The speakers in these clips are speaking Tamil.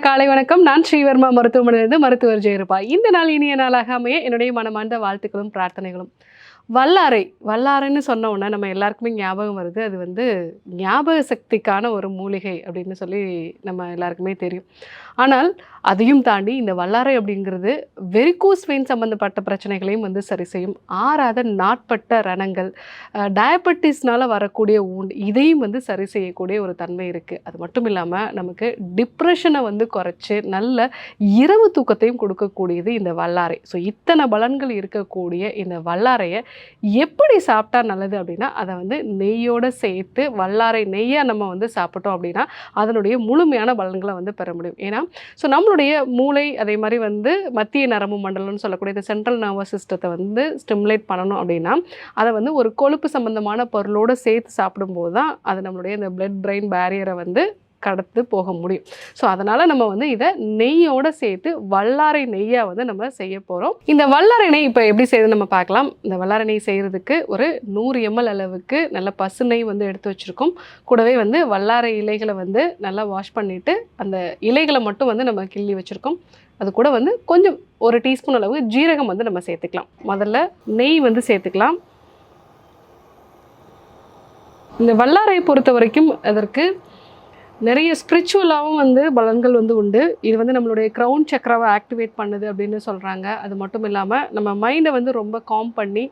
காலை வணக்கம். நான் ஸ்ரீவர்மா மருத்துவமனையிலிருந்து மருத்துவர் ஜெயருபா. இந்த நாள் இனிய நாளாக அமைய என்னுடைய மனமார்ந்த வாழ்த்துக்களும் பிரார்த்தனைகளும். வல்லாரை வல்லாரைன்னு சொன்ன உடனே நம்ம எல்லாருக்குமே ஞாபகம் வருது. அது வந்து ஞாபக சக்திக்கான ஒரு மூலிகை அப்படின்னு சொல்லி நம்ம எல்லாருக்குமே தெரியும். ஆனால் அதையும் தாண்டி இந்த வல்லாரை அப்படிங்கிறது வெரிகோஸ் வெயின் சம்மந்தப்பட்ட பிரச்சனைகளையும் வந்து சரி செய்யும். ஆறாத நாட்பட்ட ரணங்கள் டயபெட்டிஸ்னால வரக்கூடிய ஊண்டு இதையும் வந்து சரி செய்யக்கூடிய ஒரு தன்மை இருக்குது அது மட்டும் இல்லாமல் நமக்கு டிப்ரெஷனை வந்து குறைச்சி நல்ல இரவு தூக்கத்தையும் கொடுக்கக்கூடியது இந்த வல்லாரை. ஸோ இத்தனை பலன்கள் இருக்கக்கூடிய இந்த வல்லாரையை எப்படி சாப்பிட்டா நல்லது அப்படின்னா அதை வந்து நெய்யோடு சேர்த்து வல்லாரை நெய்யாக நம்ம வந்து சாப்பிட்டோம் அப்படின்னா அதனுடைய முழுமையான பலன்களை வந்து பெற முடியும். ஏன்னா ஸோ நம்மளுடைய மூளை அதே மாதிரி வந்து மத்திய நரம்பு மண்டலம்னு சொல்லக்கூடிய இந்த சென்ட்ரல் நர்வஸ் சிஸ்டத்தை வந்து ஸ்டிமுலேட் பண்ணணும் அப்படின்னா அதை வந்து ஒரு கொழுப்பு சம்பந்தமான பொருளோடு சேர்த்து சாப்பிடும்போது தான் அது நம்மளுடைய இந்த பிளட் பிரெயின் பேரியரை வந்து கடத்து போக முடியும். ஸோ அதனால் நம்ம வந்து இதை நெய்யோட சேர்த்து வல்லாரை நெய்யாக வந்து நம்ம செய்ய போகிறோம் இந்த வல்லாரை நெய் இப்போ எப்படி செய்யுது நம்ம பார்க்கலாம். இந்த வல்லாரை நெய் செய்கிறதுக்கு ஒரு நூறு எம்எல் அளவுக்கு நல்ல பசு நெய் வந்து எடுத்து வச்சுருக்கோம். கூடவே வந்து வல்லாரை இலைகளை வந்து நல்லா வாஷ் பண்ணிவிட்டு அந்த இலைகளை மட்டும் வந்து நம்ம கிள்ளி வச்சுருக்கோம். அது கூட வந்து கொஞ்சம் ஒரு டீஸ்பூன் அளவு ஜீரகம் வந்து நம்ம சேர்த்துக்கலாம். முதல்ல நெய் வந்து சேர்த்துக்கலாம். இந்த வல்லாரை பொறுத்த வரைக்கும் அதற்கு நிறைய ஸ்பிரிச்சுவலாகவும் வந்து பலன்கள் வந்து உண்டு. இது வந்து நம்மளுடைய க்ரௌன் சக்கராவை ஆக்டிவேட் பண்ணுது அப்படின்னு சொல்கிறாங்க அது மட்டும் இல்லாமல் நம்ம மைண்டை வந்து ரொம்ப காம் பண்ணி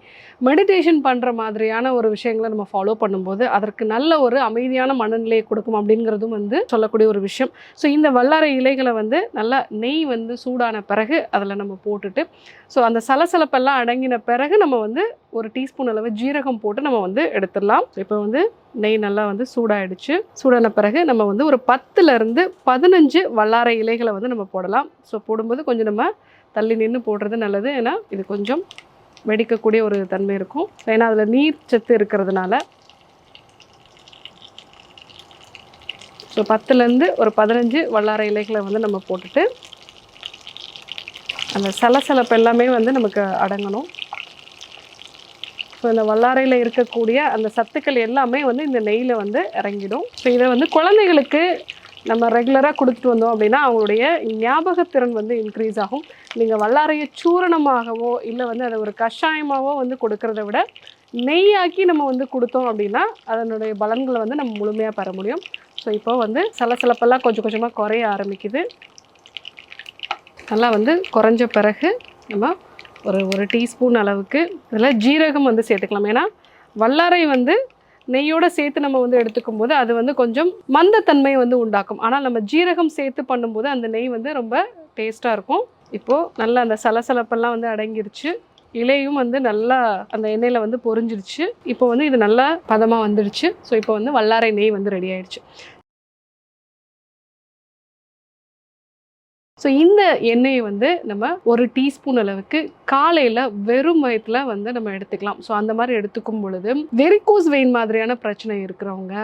மெடிடேஷன் பண்ணுற மாதிரியான ஒரு விஷயங்களை நம்ம ஃபாலோ பண்ணும்போது அதற்கு நல்ல ஒரு அமைதியான மனநிலையை கொடுக்கும் அப்படிங்கிறதும் வந்து சொல்லக்கூடிய ஒரு விஷயம். ஸோ இந்த வல்லாரை இலைகளை வந்து நல்லா நெய் வந்து சூடான பிறகு அதில் நம்ம போட்டுட்டு ஸோ அந்த சலசலப்பெல்லாம் அடங்கின பிறகு நம்ம வந்து ஒரு டீஸ்பூன் அளவு ஜீரகம் போட்டு நம்ம வந்து எடுத்துடலாம். இப்போ வந்து நெய் நல்லா வந்து சூடாயிடுச்சு. சூடான பிறகு நம்ம வந்து ஒரு பத்துலேருந்து பதினஞ்சு வல்லாரை இலைகளை வந்து நம்ம போடலாம். ஸோ போடும்போது கொஞ்சம் நம்ம தள்ளி நின்று போடுறது நல்லது. ஏன்னா இது கொஞ்சம் வெடிக்கக்கூடிய ஒரு தன்மை இருக்கும். ஏன்னா அதில் நீர் சத்து இருக்கிறதுனால. ஸோ பத்துலேருந்து ஒரு பதினஞ்சு வல்லாரை இலைகளை வந்து நம்ம போட்டுட்டு அந்த சலசலப்பு எல்லாமே வந்து நமக்கு அடங்கணும். ஸோ இந்த வல்லாரையில் இருக்கக்கூடிய அந்த சத்துக்கள் எல்லாமே வந்து இந்த நெய்யில் வந்து இறங்கிடும். ஸோ இதை வந்து குழந்தைகளுக்கு நம்ம ரெகுலராக கொடுத்துட்டு வந்தோம் அப்படின்னா அவங்களுடைய ஞாபகத்திறன் வந்து இன்க்ரீஸ் ஆகும். நீங்கள் வல்லாரையை சூரணமாகவோ இல்லை வந்து அதை ஒரு கஷாயமாகவோ வந்து கொடுக்கறத விட நெய்யாக்கி நம்ம வந்து கொடுத்தோம் அப்படின்னா அதனுடைய பலன்களை வந்து நம்ம முழுமையாக பெற முடியும். ஸோ இப்போ வந்து சலசலப்பெல்லாம் கொஞ்சம் கொஞ்சமாக குறைய ஆரம்பிக்குது. நல்லா வந்து குறைஞ்ச பிறகு நம்ம ஒரு ஒரு டீஸ்பூன் அளவுக்கு இதில் ஜீரகம் வந்து சேர்த்துக்கலாம். ஏன்னா வல்லாரை வந்து நெய்யோடு சேர்த்து நம்ம வந்து எடுத்துக்கும் போது அது வந்து கொஞ்சம் மந்தத்தன்மையை வந்து உண்டாக்கும். ஆனால் நம்ம ஜீரகம் சேர்த்து பண்ணும்போது அந்த நெய் வந்து ரொம்ப டேஸ்ட்டாக இருக்கும். இப்போது நல்லா அந்த சலசலப்பெல்லாம் வந்து அடங்கிருச்சு. இலையும் வந்து நல்லா அந்த எண்ணெயில் வந்து பொரிஞ்சிருச்சு. இப்போ வந்து இது நல்லா பதமாக வந்துடுச்சு. ஸோ இப்போ வந்து வல்லாரை நெய் வந்து ரெடி ஆயிடுச்சு. ஸோ இந்த எண்ணெயை வந்து நம்ம ஒரு டீஸ்பூன் அளவுக்கு காலையில் வெறும் வயத்தில் வந்து நம்ம எடுத்துக்கலாம். ஸோ அந்த மாதிரி எடுத்துக்கும் பொழுது வெரிகோஸ் வெயின் மாதிரியான பிரச்சனை இருக்கிறவங்க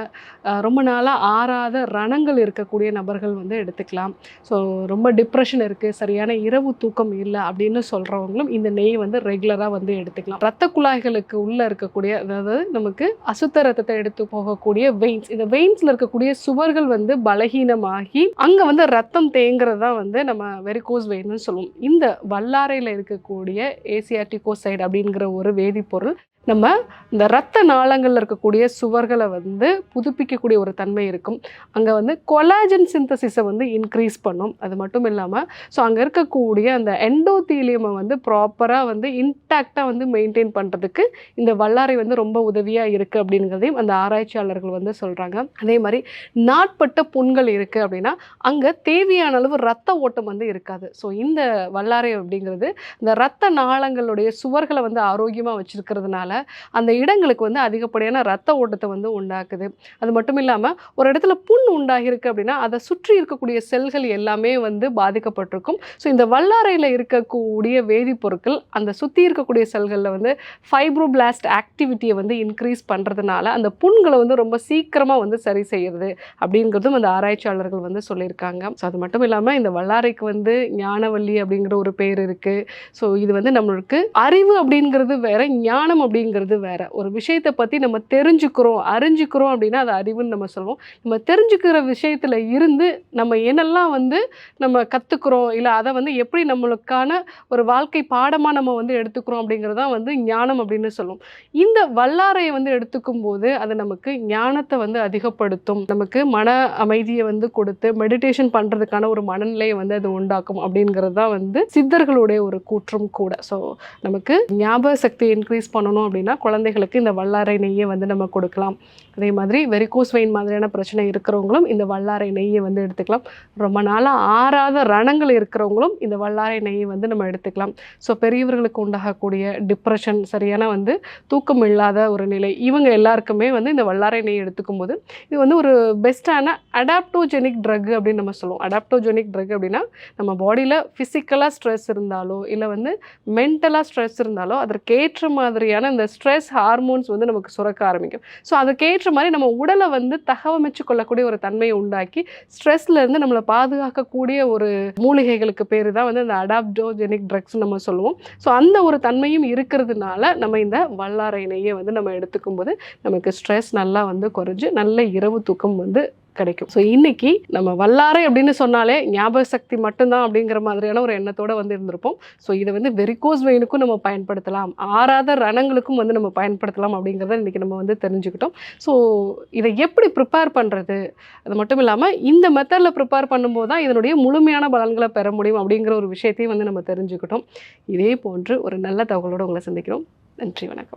ரொம்ப நாளாக ஆறாத ரணங்கள் இருக்கக்கூடிய நபர்கள் வந்து எடுத்துக்கலாம். ஸோ ரொம்ப டிப்ரெஷன் இருக்குது சரியான இரவு தூக்கம் இல்லை அப்படின்னு சொல்கிறவங்களும் இந்த நெய் வந்து ரெகுலராக வந்து எடுத்துக்கலாம். ரத்த குழாய்களுக்கு உள்ளே இருக்கக்கூடிய அதாவது நமக்கு அசுத்த ரத்தத்தை எடுத்து போகக்கூடிய வெயின்ஸ் இந்த வெயின்ஸில் இருக்கக்கூடிய சுவர்கள் வந்து பலகீனமாகி அங்கே வந்து ரத்தம் தேங்குறது தான் வந்து நம்ம வெரிகோஸ் வெயின்னு சொல்லுவோம். இந்த வல்லாரையில் இருக்கக்கூடிய ஏசியாட்டிகோசைடு அப்படிங்கிற ஒரு வேதிப்பொருள் நம்ம இந்த ரத்த நாளங்களில் இருக்கக்கூடிய சுவர்களை வந்து புதுப்பிக்கக்கூடிய ஒரு தன்மை இருக்கும். அங்கே வந்து கொலாஜன் சிந்தசிஸை வந்து இன்க்ரீஸ் பண்ணும். அது மட்டும் இல்லாமல் ஸோ அங்கே இருக்கக்கூடிய அந்த எண்டோதீலியமை வந்து ப்ராப்பராக வந்து இன்டாக்டாக வந்து மெயின்டைன் பண்ணுறதுக்கு இந்த வல்லாரை வந்து ரொம்ப உதவியாக இருக்குது அப்படிங்கிறதையும் அந்த ஆராய்ச்சியாளர்கள் வந்து சொல்கிறாங்க அதே மாதிரி நாட்பட்ட புண்கள் இருக்குது அப்படின்னா அங்கே தேவையான அளவு ரத்த ஓட்டம் வந்து இருக்காது. ஸோ இந்த வல்லாரை அப்படிங்கிறது இந்த ரத்த நாளங்களுடைய சுவர்களை வந்து ஆரோக்கியமாக வச்சுருக்கிறதுனால அந்த இடங்களுக்கு வந்து அதிகப்படியான ரத்த ஓட்டத்தை வந்து உண்டாக்குது. அது மட்டும் இல்லாமல் ஒரு இடத்துல புண் உண்டாகிருக்கு அப்படின்னா அதை சுற்றி இருக்கக்கூடிய செல்கள் எல்லாமே வந்து பாதிக்கப்பட்டிருக்கும். ஸோ இந்த வல்லாரையில் இருக்கக்கூடிய வேதிப்பொருட்கள் அந்த சுற்றி இருக்கக்கூடிய செல்களில் வந்து ஃபைப்ரோபிளாஸ்ட் ஆக்டிவிட்டியை வந்து இன்க்ரீஸ் பண்ணுறதுனால அந்த புண்களை வந்து ரொம்ப சீக்கிரமாக வந்து சரி செய்யுது அப்படிங்கிறதும் அந்த ஆராய்ச்சியாளர்கள் வந்து சொல்லியிருக்காங்க. ஸோ அது மட்டும் இல்லாமல் இந்த வல்லாரைக்கு வந்து ஞானவல்லி அப்படிங்கிற ஒரு பேர் இருக்குது ஸோ இது வந்து நம்மளுக்கு அறிவு அப்படிங்கிறது வேற ஞானம் அப்படி அப்படிங்கிறது வேற. ஒரு விஷயத்தை பற்றி நம்ம தெரிஞ்சுக்கிறோம் அறிஞ்சுக்கிறோம் அப்படின்னா அது அறிவுன்னு நம்ம சொல்லுவோம். நம்ம தெரிஞ்சுக்கிற விஷயத்தில் இருந்து நம்ம என்னெல்லாம் வந்து நம்ம கற்றுக்குறோம் இல்லை அதை வந்து எப்படி நம்மளுக்கான ஒரு வாழ்க்கை பாடமாக நம்ம வந்து எடுத்துக்கிறோம் அப்படிங்கிறது தான் வந்து ஞானம் அப்படின்னு சொல்லுவோம். இந்த வல்லாரையை வந்து எடுத்துக்கும் போது அது நமக்கு ஞானத்தை வந்து அதிகப்படுத்தும். நமக்கு மன அமைதியை வந்து கொடுத்து மெடிடேஷன் பண்ணுறதுக்கான ஒரு மனநிலையை வந்து அது உண்டாக்கும் அப்படிங்கிறது தான் வந்து சித்தர்களுடைய ஒரு கூற்றும் கூட. ஸோ நமக்கு ஞாபக சக்தி இன்க்ரீஸ் பண்ணணும் அப்படின்னா குழந்தைகளுக்கு இந்த வல்லாரை நெய்யை வந்து நம்ம கொடுக்கலாம். அதே மாதிரி வெரிகோஸ் வெயின் மாதிரியான பிரச்சனை இருக்கிறவங்களும் இந்த வல்லாரை நெய்யை வந்து எடுத்துக்கலாம். ரொம்ப நாளாக ஆறாத ரணங்கள் இருக்கிறவங்களும் இந்த வல்லாரை நெய்யை வந்து நம்ம எடுத்துக்கலாம். ஸோ பெரியவர்களுக்கு உண்டாகக்கூடிய டிப்ரெஷன் சரியான வந்து தூக்கம் இல்லாத ஒரு நிலை. இவங்க எல்லாருக்குமே வந்து இந்த வல்லாரை நெய் எடுத்துக்கும் போது இது வந்து ஒரு பெஸ்ட்டான அடாப்டோஜெனிக் ட்ரக் அப்படின்னு நம்ம சொல்லுவோம். அடாப்டோஜெனிக் ட்ரக் அப்படின்னா நம்ம பாடியில் ஃபிசிக்கலாக ஸ்ட்ரெஸ் இருந்தாலோ இல்லை வந்து மென்டலாக ஸ்ட்ரெஸ் இருந்தாலோ அதற்கேற்ற மாதிரியான இந்த ஸ்ட்ரெஸ் ஹார்மோன்ஸ் வந்து நமக்கு சுரக்க ஆரம்பிக்கும். ஸோ அதுக்கேற்ற மாதிரி நம்ம உடலை வந்து தகவமைச்சு கொள்ளக்கூடிய ஒரு தன்மையை உண்டாக்கி ஸ்ட்ரெஸ்லேருந்து நம்மளை பாதுகாக்கக்கூடிய ஒரு மூலிகைகளுக்கு பேர் தான் வந்து அந்த அடாப்டோஜெனிக் ட்ரக்ஸ் நம்ம சொல்லுவோம். ஸோ அந்த ஒரு தன்மையும் இருக்கிறதுனால நம்ம இந்த வல்லாரை வந்து நம்ம எடுத்துக்கும் போது நமக்கு ஸ்ட்ரெஸ் நல்லா வந்து குறைஞ்சு நல்ல இரவு தூக்கம் வந்து கிடைக்கும். ஸோ இன்னைக்கு நம்ம வல்லாரை அப்படின்னு சொன்னாலே ஞாபக சக்தி மட்டும்தான் அப்படிங்கிற மாதிரியான ஒரு எண்ணத்தோடு வந்து இருந்திருப்போம். ஸோ இதை வந்து வெரிகோஸ் வெயினுக்கும் நம்ம பயன்படுத்தலாம். ஆறாத ரணங்களுக்கும் வந்து நம்ம பயன்படுத்தலாம் அப்படிங்கிறத இன்றைக்கி நம்ம வந்து தெரிஞ்சுக்கிட்டோம். ஸோ இதை எப்படி ப்ரிப்பேர் பண்ணுறது அது மட்டும் இல்லாமல் இந்த மெத்தடில் ப்ரிப்பேர் பண்ணும்போது தான் இதனுடைய முழுமையான பலன்களை பெற முடியும் அப்படிங்கிற ஒரு விஷயத்தையும் வந்து நம்ம தெரிஞ்சுக்கிட்டோம். இதே போன்று ஒரு நல்ல தகவலோடு உங்களை சந்திக்கிறோம். நன்றி வணக்கம்.